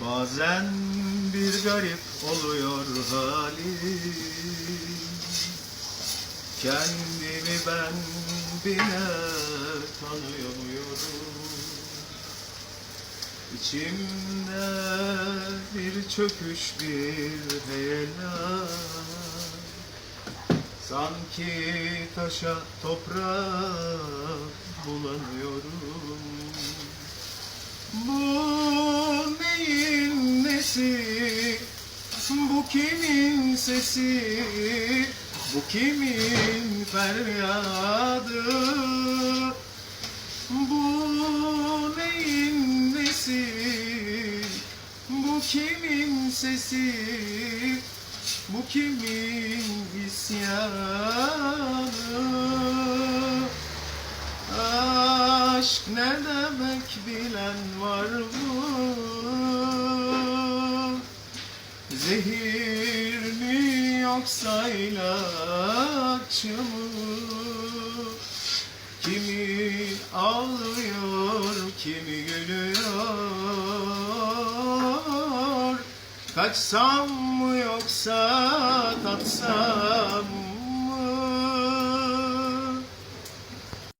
Bazen bir garip oluyor halim. Kendimi ben bile tanıyamıyorum. İçimde bir çöküş bir heyelan. Sanki taşa toprak bulanıyorum Bu kimin sesi? Bu kimin feryadı? Bu neyin nesi? Bu kimin sesi? Bu kimin isyanı? Aşk ne demek bilen var mı? Zehir mi yoksa ilaç mı? Kimi ağlıyor, kimi gülüyor Kaçsam mı yoksa tatsam mı?